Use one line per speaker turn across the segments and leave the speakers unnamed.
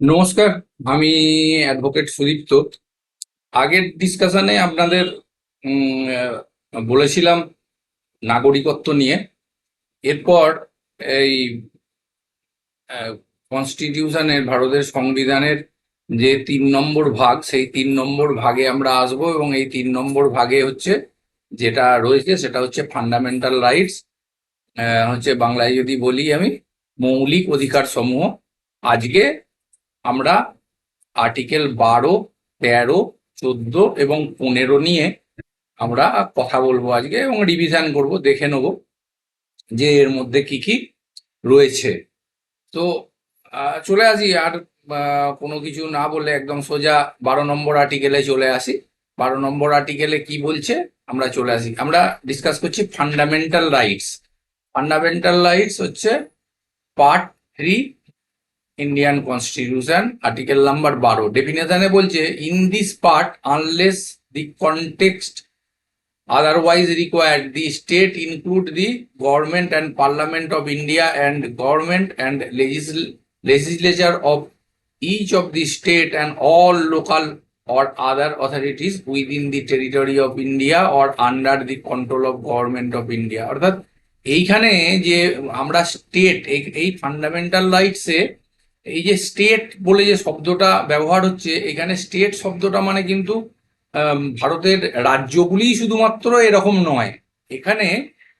নমস্কার, আমি অ্যাডভোকেট সুদীপ্ত আগের ডিসকাশনে আপনাদের বলেছিলাম নাগরিকত্ব নিয়ে। এরপর এই কনস্টিটিউশনের ভারতের সংবিধানের যে তিন নম্বর ভাগ, সেই তিন নম্বর ভাগে আমরা আসব এবং এই তিন নম্বর ভাগে হচ্ছে যেটা রয়েছে, সেটা হচ্ছে ফান্ডামেন্টাল রাইটস হচ্ছে বাংলায় যদি বলি আমি, মৌলিক অধিকার সমূহ আজকে আমরা আর্টিকেল বারো, তেরো, চোদ্দ এবং পনেরো নিয়ে আমরা কথা বলব আজকে এবং রিভিশন করব, দেখে নেব যে এর মধ্যে কি কি রয়েছে। তো চলে আসি আর কোনো কিছু না বলে একদম সোজা বারো নম্বর আর্টিকেলে চলে আসি। বারো নম্বর আর্টিকেলে কি বলছে? আমরা চলে আসি। আমরা ডিসকাস করছি ফান্ডামেন্টাল রাইটস ফান্ডামেন্টাল রাইটস হচ্ছে part three Indian constitution article number বারো ডেফিনেশনে বলছে in this part unless the context otherwise required the state include the government and parliament of India and government and legislature of each of the state and all local or other authorities within the territory of India or under the control of government of India অর্থাৎ, এইখানে যে আমরা state এই fundamental রাইটসে এই যে state বলে যে শব্দটা ব্যবহার হচ্ছে, এখানে স্টেট শব্দটা মানে কিন্তু ভারতের রাজ্যগুলিই শুধুমাত্র এরকম নয়। এখানে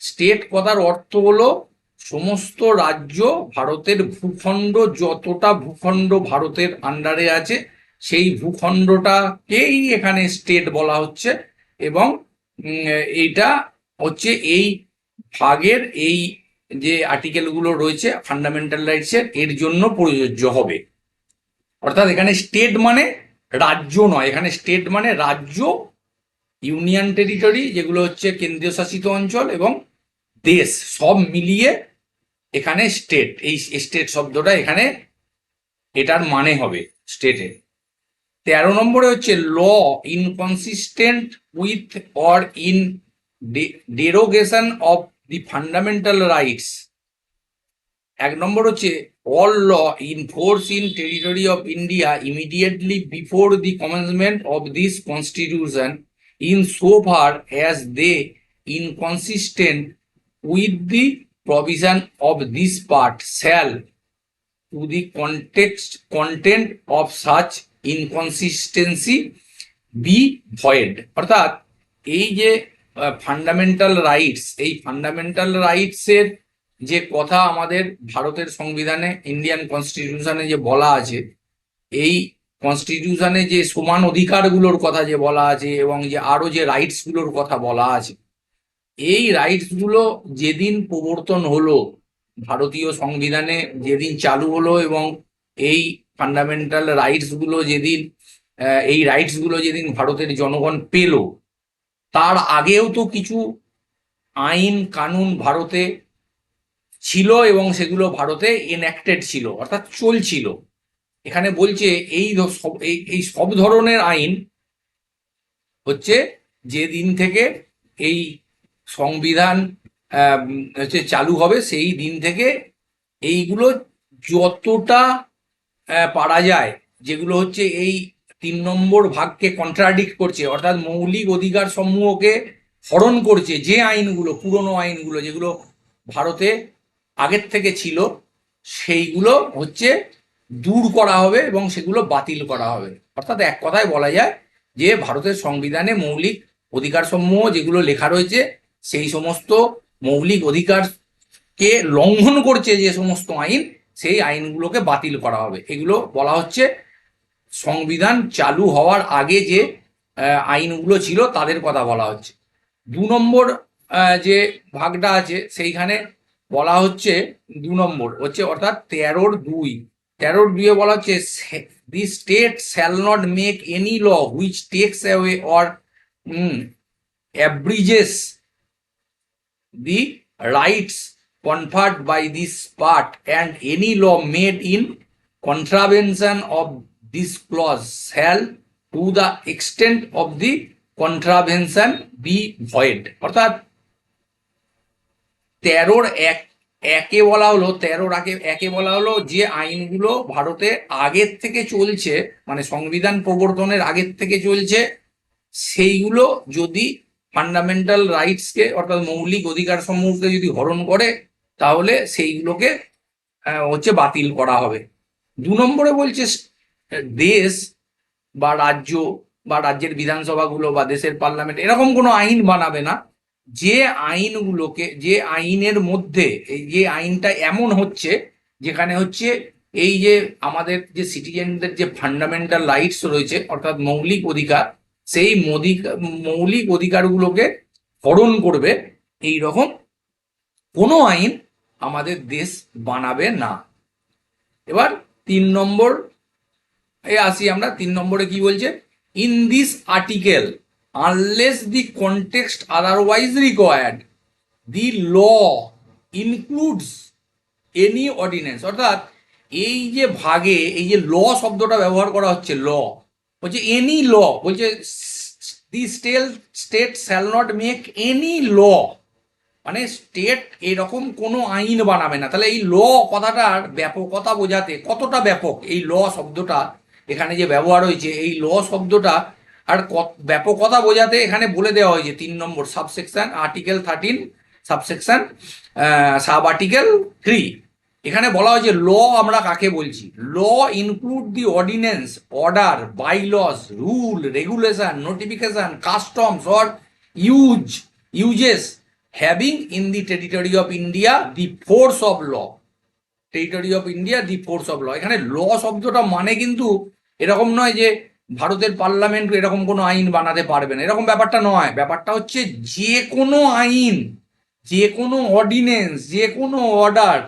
স্টেট কথার অর্থ হলো সমস্ত রাজ্য ভারতের ভূখণ্ড, যতটা ভূখণ্ড ভারতের আন্ডারে আছে, সেই ভূখণ্ডটাকেই এখানে স্টেট বলা হচ্ছে এবং এইটা হচ্ছে এই ভাগের এই যে আর্টিকেলগুলো রয়েছে ফান্ডামেন্টাল রাইটসের এর জন্য প্রযোজ্য হবে। অর্থাৎ এখানে স্টেট মানে রাজ্য নয়, এখানে স্টেট মানে রাজ্য ইউনিয়ন টেরিটরি যেগুলো হচ্ছে কেন্দ্রীয় শাসিত অঞ্চল এবং দেশ, সব মিলিয়ে এখানে স্টেট এই স্টেট শব্দটা এখানে এটার মানে হবে স্টেটে তেরো নম্বরে হচ্ছে law inconsistent with or in derogation of the fundamental rights এক নম্বর হচ্ছে all law in force in territory of India immediately before the commencement of this constitution in so far as they inconsistent with the provision of this part shall to the context content of such inconsistency be void অর্থাৎ, এই যে fundamental rights এই fundamental রাইটসের যে কথা আমাদের ভারতের সংবিধানে ইন্ডিয়ান কনস্টিটিউশনে যে বলা আছে, এই কনস্টিটিউশনে যে সমান অধিকারগুলোর কথা যে বলা আছে এবং যে আরও যে রাইটসগুলোর কথা বলা আছে, এই রাইটসগুলো যেদিন প্রবর্তন হলো, ভারতীয় সংবিধানে যেদিন চালু হলো এবং এই ফান্ডামেন্টাল রাইটসগুলো যেদিন এই রাইটসগুলো যেদিন ভারতের জনগণ পেল তার আগেও তো কিছু আইন কানুন ভারতে ছিল এবং সেগুলো ভারতে এনঅ্যাক্টেড ছিল, অর্থাৎ চলছিল। এখানে বলছে এই এই সব ধরনের আইন হচ্ছে যে দিন থেকে এই সংবিধান হচ্ছে চালু হবে সেই দিন থেকে এইগুলো যতটা পারা যায়, যেগুলো হচ্ছে এই তিন নম্বর ভাগকে কন্ট্রাডিক্ট করছে, অর্থাৎ মৌলিক অধিকার সমূহকে হরণ করছে যে আইনগুলো, পুরনো আইনগুলো যেগুলো ভারতে আগের থেকে ছিল, সেইগুলো হচ্ছে দূর করা হবে এবং সেগুলো বাতিল করা হবে। অর্থাৎ এক কথায় বলা যায় যে ভারতের সংবিধানে মৌলিক অধিকার সমূহ যেগুলো লেখা রয়েছে, সেই সমস্ত মৌলিক অধিকারকে লঙ্ঘন করছে যে সমস্ত আইন, সেই আইনগুলোকে বাতিল করা হবে। এগুলো বলা হচ্ছে সংবিধান চালু হওয়ার আগে যে আইনগুলো ছিল তাদের কথা বলা হচ্ছে। দু নম্বর যে ভাগটা আছে সেইখানে বলা হচ্ছে, দু নম্বর হচ্ছে অর্থাৎ তেরোর দুই। তেরোর দুয়ে বলা হচ্ছে the state shall not make any law which takes away or abridges the rights conferred by this part and any law made in contravention of this clause shall to the extent of the contravention be void. অর্থাৎ তেরোর এক, একে বলা হলো, তেরোর আগে, একে বলা হলো যে আইনগুলো ভারতে আগের থেকে চলছে মানে সংবিধান প্রবর্তনের আগের থেকে চলছে, সেইগুলো যদি ফান্ডামেন্টাল রাইটসকে অর্থাৎ মৌলিক অধিকার সমূহকে যদি হরণ করে, তাহলে সেইগুলোকে হচ্ছে বাতিল করা হবে। দু নম্বরে বলছে দেশ বা রাজ্য বা রাজ্যের বিধানসভাগুলো বা দেশের পার্লামেন্ট এরকম কোনো আইন বানাবে না। যে আইনগুলোকে, যে আইনের মধ্যে, এই যে আইনটা এমন হচ্ছে, যেখানে হচ্ছে এই যে আমাদের যে সিটিজেনদের যে ফান্ডামেন্টাল রাইটস রয়েছে, অর্থাৎ মৌলিক অধিকার, সেই মৌলিক মৌলিক অধিকারগুলোকে হরণ করবে, এই রকম কোনো আইন আমাদের দেশ বানাবে না। এবার তিন নম্বর এ আসি আমরা, তিন নম্বরে কি বলছে? In this article unless the context otherwise required the law includes any ordinance অর্থাৎ এই যে ভাগে, এই যে ল শব্দটা ব্যবহার করা হচ্ছে ল বলছে এনি ল বলছে the state state shall not make any law মানে স্টেট এরকম কোনো আইন বানাবে না। তাহলে এই ল কথাটার ব্যাপকতা বোঝাতে কতটা ব্যাপক এই ল শব্দটা এখানে যে ব্যবহার হয়েছে, এই ল শব্দটা আর কত- ব্যাপকতা বোঝাতে এখানে বলে দেওয়া হয়েছে, তিন নম্বর subsection article thirteen subsection sub article three এখানে বলা হয়েছে, ল আমরা কাকে বলছি? Law include the ordinance order bylaws rule regulation notification customs or use usages having in the territory of India the force of law territory of India the force of law এখানে law শব্দটা মানে কিন্তু এরকম নয় যে ভারতের parliament এরকম কোনো আইন বানাতে পারবে না। এরকম ব্যাপারটা নয়। ব্যাপারটা হচ্ছে যে কোনো আইন, যে কোনো অর্ডিনেন্স যে কোনো অর্ডার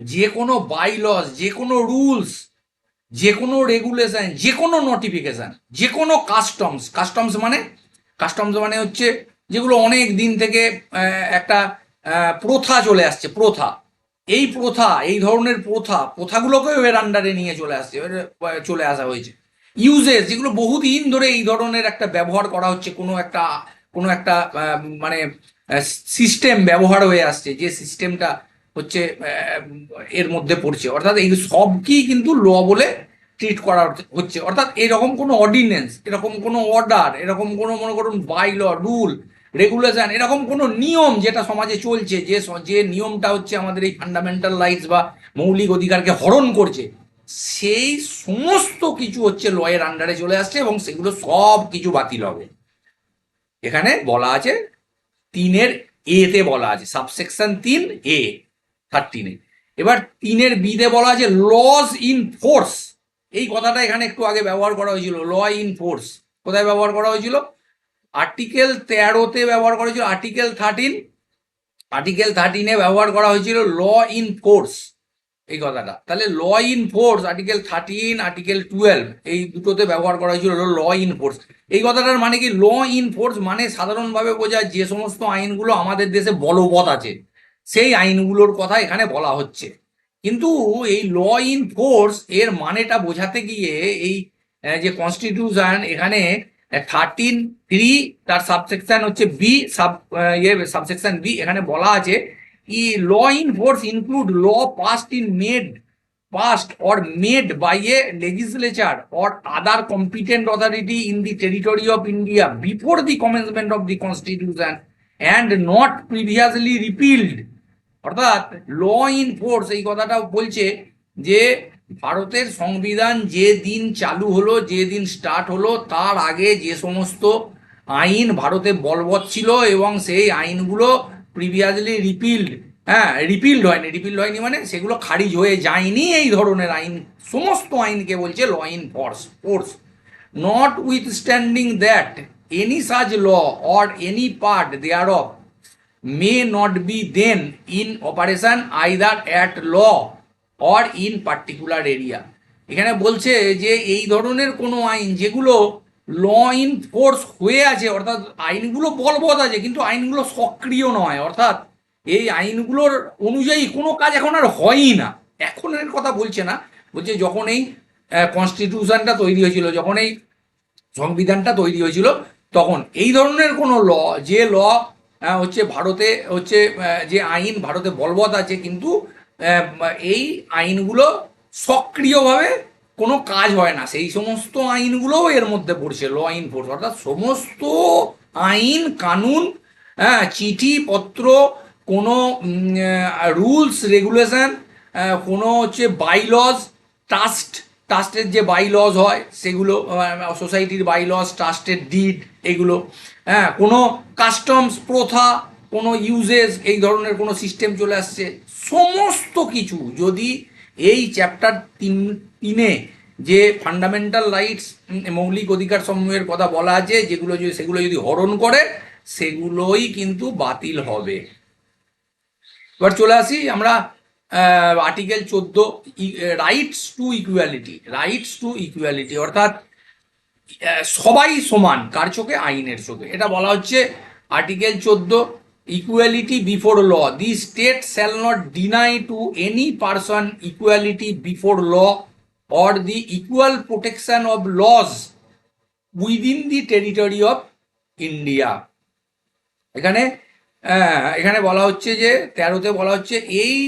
যে কোনো বাইলস যে কোনো রুলস যে কোনো রেগুলেশন যে কোনো নোটিফিকেশন যে কোনো কাস্টমস কাস্টমস মানে কাস্টমস মানে হচ্ছে যেগুলো অনেক দিন থেকে একটা প্রথা চলে আসছে, প্রথা। এই প্রথা, এই ধরনের প্রথা, প্রথাগুলোকেও এর আন্ডারে নিয়ে চলে আসছে চলে আসা হয়েছে। ইউজেস যেগুলো বহুদিন ধরে এই ধরনের একটা ব্যবহার করা হচ্ছে, কোনো একটা কোনো একটা মানে সিস্টেম ব্যবহার হয়ে আসছে, যে সিস্টেমটা হচ্ছে এর মধ্যে পড়ছে। অর্থাৎ এই সবকেই কিন্তু ল বলে ট্রিট করা হচ্ছে। অর্থাৎ এরকম কোনো অর্ডিনেন্স এরকম কোনো অর্ডার এরকম কোনো, মনে করুন বাই ল রুল রেগুলেশন এরকম কোনো নিয়ম যেটা সমাজে চলছে, যে যে নিয়মটা হচ্ছে আমাদের এই ফান্ডামেন্টাল রাইটস বা মৌলিক অধিকারকে হরণ করছে, সেই সমস্ত কিছু হচ্ছে লয়ের আন্ডারে চলে আসছে এবং সেগুলো সব কিছু বাতিল হবে। এখানে বলা আছে তিনের এতে বলা আছে সাবসেকশন তিন এ থার্টিনে এবার তিনের বিতে বলা আছে লস ইন ফোর্স এই কথাটা এখানে একটু আগে ব্যবহার করা হয়েছিল ল ইন ফোর্স কোথায় ব্যবহার করা হয়েছিল? আর্টিকেল তেরোতে ব্যবহার করা হয়েছিল আর্টিকেল থার্টিন আর্টিকেল থার্টিনে ব্যবহার করা হয়েছিল ল ইন ফোর্স এই কথাটা। তাহলে law in force article thirteen article twelve এই দুটোতে ব্যবহার করা হয়েছিল ল ইন ফোর্স এই কথাটার মানে কি? ল ইন ফোর্স মানে সাধারণভাবে বোঝায় যে সমস্ত আইনগুলো আমাদের দেশে বলবৎ আছে। সেই আইনগুলোর কথা এখানে বলা হচ্ছে। কিন্তু এই ল ইন ফোর্স এর মানেটা বোঝাতে গিয়ে এই যে কনস্টিটিউশন এখানে থার্টিন থ্রি তার সাবসেকশন হচ্ছে বি সাব ইয়ে সাবসেকশন বি এখানে বলা আছে কি law in force include law passed in made passed or made by a legislature or other competent authority in the territory of India before the commencement of the constitution and not previously repealed অর্থাৎ law in force এই কথাটা বলছে যে ভারতের সংবিধান যে দিন চালু হলো, যে দিন স্টার্ট হলো, তার আগে যে সমস্ত আইন ভারতে বলবৎ ছিল এবং সেই আইনগুলো প্রিভিয়াসলি রিপিল্ড হ্যাঁ রিপিল্ড হয়নি। রিপিল্ড হয়নি মানে সেগুলো খারিজ হয়ে যায়নি এই ধরনের আইন। সমস্ত আইনকে বলছে law in force force notwithstanding that any such law or any part thereof may not be then in operation either at law or in particular area এখানে বলছে যে এই ধরনের কোনো আইন যেগুলো ল ইন ফোর্স হয়ে আছে, অর্থাৎ আইনগুলো বলবৎ আছে, কিন্তু আইনগুলো সক্রিয় নয়, অর্থাৎ এই আইনগুলোর অনুযায়ী কোনো কাজ এখন আর হয়ই না। এখন এর কথা বলছে না, বলছে যখন এই কনস্টিটিউশনটা তৈরি হয়েছিল, যখন এই সংবিধানটা তৈরি হয়েছিল, তখন এই ধরনের কোনো ল যে ল হচ্ছে ভারতে, হচ্ছে যে আইন ভারতে বলবৎ আছে, কিন্তু এই আইনগুলো সক্রিয়ভাবে কোনো কাজ হয় না। সেই সমস্ত আইনগুলোও এর মধ্যে পড়ছে ল ইনফোর্স অর্থাৎ সমস্ত আইন, কানুন হ্যাঁ চিঠি, পত্র, কোনো রুলস রেগুলেশন কোনো হচ্ছে বাইলজ ট্রাস্ট ট্রাস্টের যে বাইলজ হয়, সেগুলো সোসাইটির বাইলজ ট্রাস্টের ডিড এগুলো হ্যাঁ কোনো কাস্টমস প্রথা, কোনো ইউজেস এই ধরনের কোনো সিস্টেম চলে আসছে। সমস্ত কিছু, যদি এই চ্যাপ্টার তিন, তিনে যে ফান্ডামেন্টাল রাইটস মৌলিক অধিকার সমূহের কথা বলা আছে, যেগুলো যদি, সেগুলো যদি হরণ করে, সেগুলোই কিন্তু বাতিল হবে। এবার চলে আসি আমরা আর্টিকেল চোদ্দ rights to equality rights to equality অর্থাৎ সবাই সমান, কার চোখে? আইনের চোখে। এটা বলা হচ্ছে আর্টিকেল চোদ্দ equality before law the state shall not deny to any person equality before law or the equal protection of laws within the territory of India এখানে এখানে বলা হচ্ছে যে, তেরোতে বলা হচ্ছে এই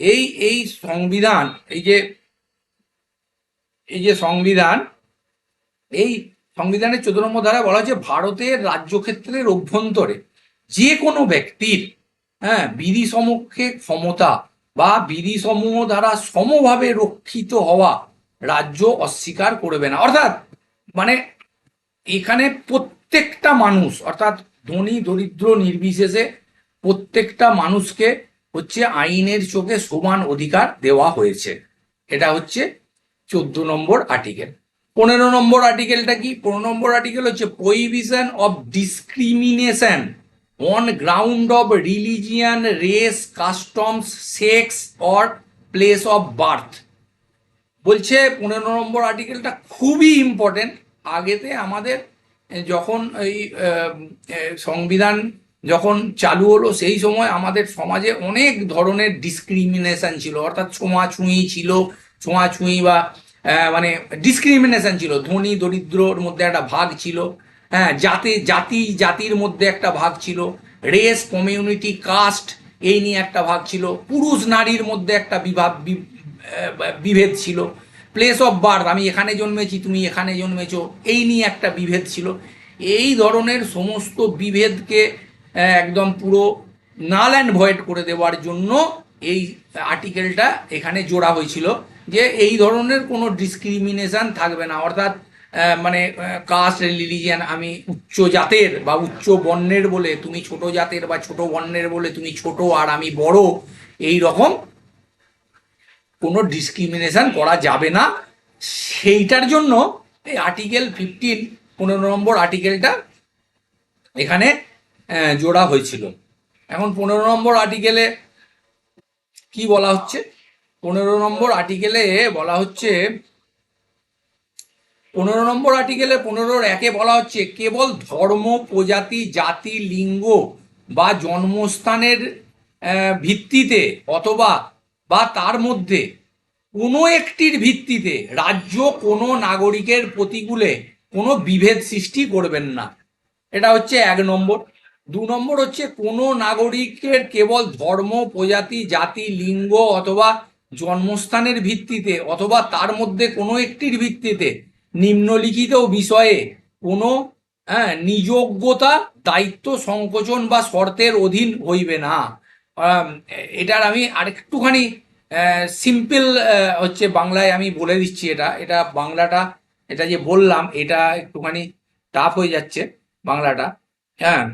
এই এই সংবিধান, এই যে এই যে সংবিধান, এই সংবিধানের চোদ্দ নম্বর ধারায় বলা হচ্ছে ভারতের রাজ্যক্ষেত্রের অভ্যন্তরে। যে কোনো ব্যক্তির হ্যাঁ বিধি সমক্ষে ক্ষমতা বা বিধি সমূহ দ্বারা সমভাবে রক্ষিত হওয়া রাজ্য অস্বীকার করবে না। অর্থাৎ মানে এখানে প্রত্যেকটা মানুষ, অর্থাৎ ধনী, দরিদ্র, নির্বিশেষে প্রত্যেকটা মানুষকে হচ্ছে আইনের চোখে সমান অধিকার দেওয়া হয়েছে। এটা হচ্ছে চোদ্দ নম্বর আর্টিকেল পনেরো নম্বর আর্টিকেলটা কি? পনেরো নম্বর আর্টিকেল হচ্ছে prohibition of discrimination on ground of religion race customs sex or place of birth বলছে পনেরো নম্বর আর্টিকেলটা খুবই ইম্পর্টেন্ট আগেতে আমাদের যখন এই সংবিধান যখন চালু হলো, সেই সময় আমাদের সমাজে অনেক ধরনের ডিসক্রিমিনেশন ছিল। অর্থাৎ ছোঁয়াছুঁয়ি ছিল ছোঁয়াছুঁয়ি বা মানে ডিসক্রিমিনেশন ছিল। ধনী, দরিদ্রর মধ্যে একটা ভাগ ছিল। হ্যাঁ জাতি জাতি, জাতির মধ্যে একটা ভাগ ছিল। রেস কমিউনিটি কাস্ট এই নিয়ে একটা ভাগ ছিল। পুরুষ, নারীর মধ্যে একটা বিভাগ বিভেদ ছিল। প্লেস অফ বার্থ আমি এখানে জন্মেছি, তুমি এখানে জন্মেছো, এই নিয়ে একটা বিভেদ ছিল। এই ধরনের সমস্ত বিভেদকে একদম পুরো নাল অ্যান্ড ভয়েড করে দেওয়ার জন্য এই আর্টিকেলটা এখানে জোড়া হয়েছিল যে এই ধরনের কোনো ডিসক্রিমিনেশন থাকবে না। অর্থাৎ মানে কাস্ট রিলিজিয়ান আমি উচ্চ জাতের বা উচ্চ বর্ণের বলে, তুমি ছোট জাতের বা ছোট বর্ণের বলে, তুমি ছোট আর আমি বড়, এই রকম কোনো ডিসক্রিমিনেশন করা যাবে না। সেইটার জন্য এই আর্টিকেল ফিফটিন পনেরো নম্বর আর্টিকেলটা এখানে জোড়া হয়েছিল। এখন পনেরো নম্বর আর্টিকেলে কি বলা হচ্ছে? পনেরো নম্বর আর্টিকেলে বলা হচ্ছে পনেরো নম্বর আর্টিকেলে পনেরোর একে বলা হচ্ছে, কেবল ধর্ম, প্রজাতি, জাতি, লিঙ্গ বা জন্মস্থানের ভিত্তিতে অথবা বা তার মধ্যে কোনো একটির ভিত্তিতে রাজ্য কোনো নাগরিকের প্রতিকূলে কোনো বিভেদ সৃষ্টি করবেন না। এটা হচ্ছে এক নম্বর। দু নম্বর হচ্ছে কোনো নাগরিকের কেবল ধর্ম, প্রজাতি, জাতি, লিঙ্গ অথবা জন্মস্থানের ভিত্তিতে অথবা তার মধ্যে কোনো একটির ভিত্তিতে নিম্নলিখিত বিষয়ে কোনো হ্যাঁ নিযোগ্যতা, দায়িত্ব, সংকোচন বা শর্তের অধীন হইবে না। এটার আমি আরেকটুখানি সিম্পল হচ্ছে বাংলায় আমি বলে দিচ্ছি এটা। এটা বাংলাটা, এটা যে বললাম, এটা একটুখানি টাফ হয়ে যাচ্ছে বাংলাটা। হ্যাঁ।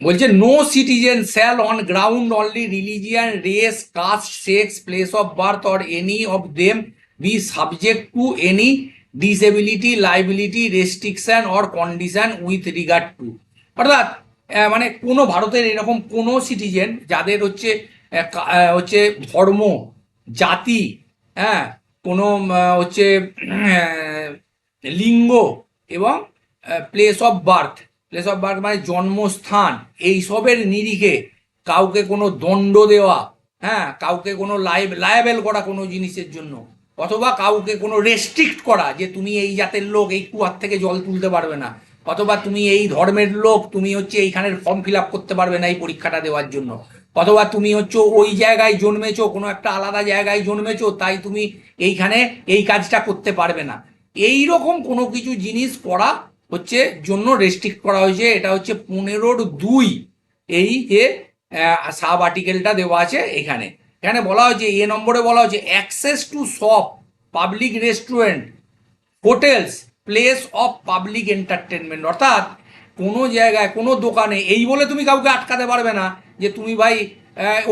বলছে no citizen shall on ground only religion race caste sex place of birth or any of them be subject to any disability liability restriction or condition with regard to অর্থাৎ মানে কোনো ভারতের এরকম কোনো সিটিজেন যাদের হচ্ছে হচ্ছে ধর্ম, জাতি হ্যাঁ কোনো হচ্ছে লিঙ্গ এবং place of birth place of birth মানে জন্মস্থান এইসবের নিরিখে কাউকে কোনো দণ্ড দেওয়া হ্যাঁ কাউকে কোনো লাইব লায়াবেল করা কোনো জিনিসের জন্য। অথবা কাউকে কোনো রেস্ট্রিক্ট করা যে তুমি এই জাতের লোক, এই কুয়ার থেকে জল তুলতে পারবে না। অথবা তুমি এই ধর্মের লোক, তুমি হচ্ছে এইখানের ফর্ম ফিল আপ করতে পারবে না এই পরীক্ষাটা দেওয়ার জন্য। অথবা তুমি হচ্ছে ওই জায়গায় জন্মেছো, কোনো একটা আলাদা জায়গায় জন্মেছো, তাই তুমি এইখানে এই কাজটা করতে পারবে না। এই রকম কোনো কিছু জিনিস করা হচ্ছে জন্য রেস্ট্রিক্ট করা হয়েছে। এটা হচ্ছে পনেরোর দুই। এই যে সাব আর্টিকেলটা দেওয়া আছে এখানে। এখানে বলা হয়েছে, এ নম্বরে বলা হয়েছে access to shop public restaurant hotels place of public entertainment অর্থাৎ কোনো জায়গায়, কোনো দোকানে, এই বলে তুমি কাউকে আটকাতে পারবে না যে তুমি ভাই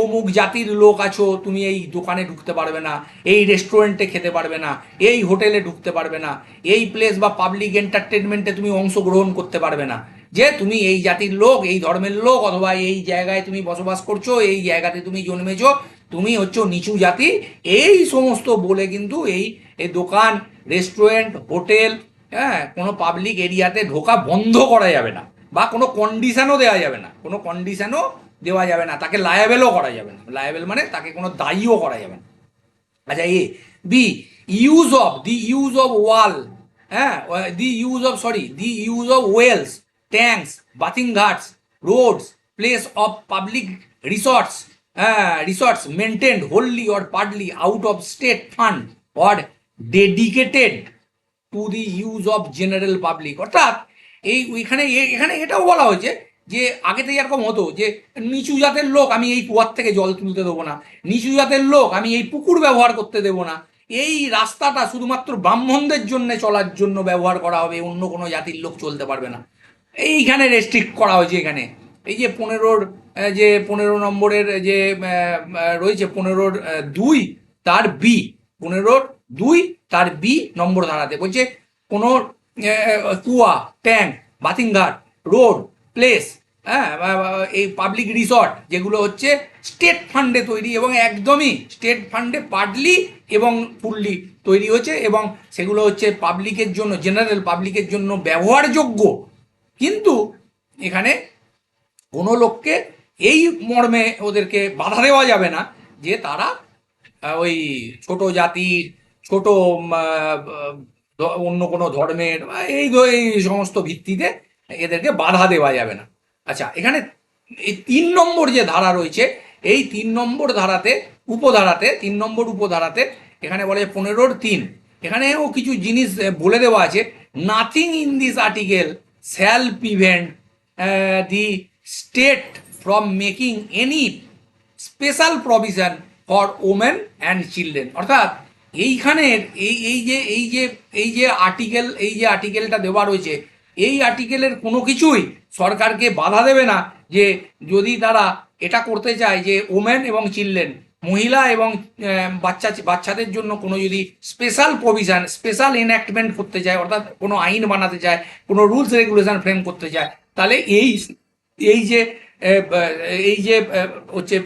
অমুক জাতির লোক আছো, তুমি এই দোকানে ঢুকতে পারবে না, এই রেস্টুরেন্টে খেতে পারবে না, এই হোটেলে ঢুকতে পারবে না, এই প্লেস বা পাবলিক এন্টারটেনমেন্টে তুমি অংশগ্রহণ করতে পারবে না। যে তুমি এই জাতির লোক, এই ধর্মের লোক, অথবা এই জায়গায় তুমি বসবাস করছ, এই জায়গাতে তুমি জন্মেছো তুমি হচ্ছে নিচু জাতি। এই সমস্ত বলে কিন্তু এই দোকান রেস্টুরেন্ট হোটেল হ্যাঁ কোনো পাবলিক এরিয়াতে ঢোকা বন্ধ করা যাবে না। বা কোনো কন্ডিশনও দেওয়া যাবে না। কোনো কন্ডিশনও দেওয়া যাবে না। তাকে লায়াবেলও করা যাবে না। লায়াবেল মানে তাকে কোনো দায়ীও করা যাবে না। আচ্ছা A B use of the use of wall হ্যাঁ the use of sorry the use of wells tanks bathing ghats roads place of public resorts resorts maintained wholly or partly out of state fund or dedicated to the use of general public অর্থাৎ এই ওইখানে এখানে এটাও বলা হয়েছে যে আগে থেকে এরকম হতো যে নিচু জাতের লোক আমি এই কুয়ার থেকে জল তুলতে দেবো না, নিচু জাতের লোক আমি এই পুকুর ব্যবহার করতে দেবো না। এই রাস্তাটা শুধুমাত্র ব্রাহ্মণদের জন্য চলার জন্য ব্যবহার করা হবে, অন্য কোনো জাতির লোক চলতে পারবে না। এইখানে রেস্ট্রিক্ট করা হয়েছে এখানে। এই যে পনেরোর যে পনেরো নম্বরের যে রয়েছে, পনেরোর দুই, তার বি, পনেরোর দুই, তার বি নম্বর ধারাতে। বলছে, কোনো কুয়া, ট্যাঙ্ক বাথিংঘাট রোড, প্লেস হ্যাঁ এই পাবলিক রিসর্ট, যেগুলো হচ্ছে স্টেট ফান্ডে তৈরি এবং একদমই স্টেট ফান্ডে পার্টলি এবং ফুললি তৈরি হয়েছে এবং সেগুলো হচ্ছে পাবলিকের জন্য, জেনারেল পাবলিকের জন্য ব্যবহারযোগ্য। কিন্তু এখানে কোনো লোককে এই মর্মে ওদেরকে বাধা দেওয়া যাবে না যে তারা ওই ছোট জাতির, ছোট অন্য কোনো ধর্মের এই এই সমস্ত ভিত্তিতে এদেরকে বাধা দেওয়া যাবে না। আচ্ছা এখানে এই তিন নম্বর যে ধারা রয়েছে, এই তিন নম্বর ধারাতে, উপধারাতে, তিন নম্বর উপধারাতে এখানে বলে পনেরোর তিন। এখানেও কিছু জিনিস বলে দেওয়া আছে nothing in this article shall prevent the state from making any special provision for women and children অর্থাৎ এইখানের এই এই যে এই যে এই যে আর্টিকেল এই যে আর্টিকেলটা দেওয়া রয়েছে, এই আর্টিকেলের কোনো কিছুই সরকারকে বাধা দেবে না যে যদি তারা এটা করতে চায় যে ওমেন এবং চিলড্রেন মহিলা এবং বাচ্চা বাচ্চাদের জন্য কোনো যদি স্পেশাল প্রভিশন স্পেশাল এনঅ্যাক্টমেন্ট করতে চায়, অর্থাৎ কোনো আইন বানাতে চায়, কোনো রুলস রেগুলেশন ফ্রেম করতে চায়, তাহলে এই এই যে এই যে হচ্ছে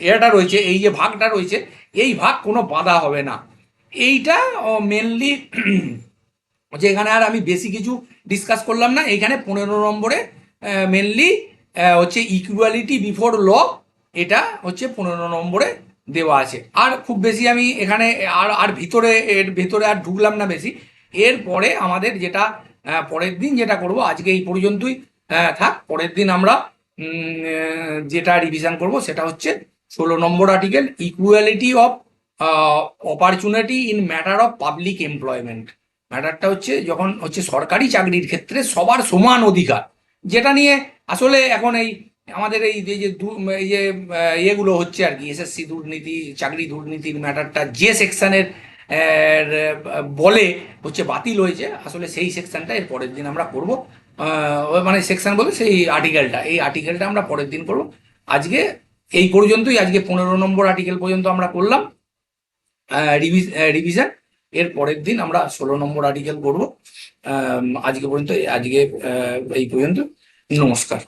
এটা রয়েছে, এই যে ভাগটা রয়েছে, এই ভাগ কোনো বাধা হবে না। এইটা মেনলি যে এখানে আর আমি বেশি কিছু ডিসকাস করলাম না, এইখানে পনেরো নম্বরে মেনলি হচ্ছে ইকুয়ালিটি বিফোর ল এটা হচ্ছে পনেরো নম্বরে দেওয়া আছে। আর খুব বেশি আমি এখানে আর আর ভিতরে, এর ভেতরে আর ঢুকলাম না বেশি। এরপরে আমাদের যেটা পরের দিন যেটা করব, আজকে এই পর্যন্তই থাক, পরের দিন আমরা যেটা রিভিশন করব সেটা হচ্ছে ষোলো নম্বর article equality of opportunity in matter of public employment ম্যাটারটা হচ্ছে যখন হচ্ছে সরকারি চাকরির ক্ষেত্রে সবার সমান অধিকার। যেটা নিয়ে আসলে এখন এই আমাদের এই যে এই যে ইয়েগুলো হচ্ছে আর কি, এসএসসি দুর্নীতি, চাকরি দুর্নীতির ম্যাটারটা যে সেকশনের বলে হচ্ছে বাতিল হয়েছে, আসলে সেই সেকশনটা এর পরের দিন আমরা করব। মানে সেকশন বলে সেই আর্টিকেলটা এই আর্টিকেলটা আমরা পরের দিন করব আজকে এই পর্যন্তই। আজকে পনেরো নম্বর আর্টিকেল পর্যন্ত আমরা করলাম। রিভিশন এর পরের দিন আমরা ষোলো নম্বর আর্টিকেল করব আজকে পর্যন্ত, আজকে এই পর্যন্ত। নমস্কার।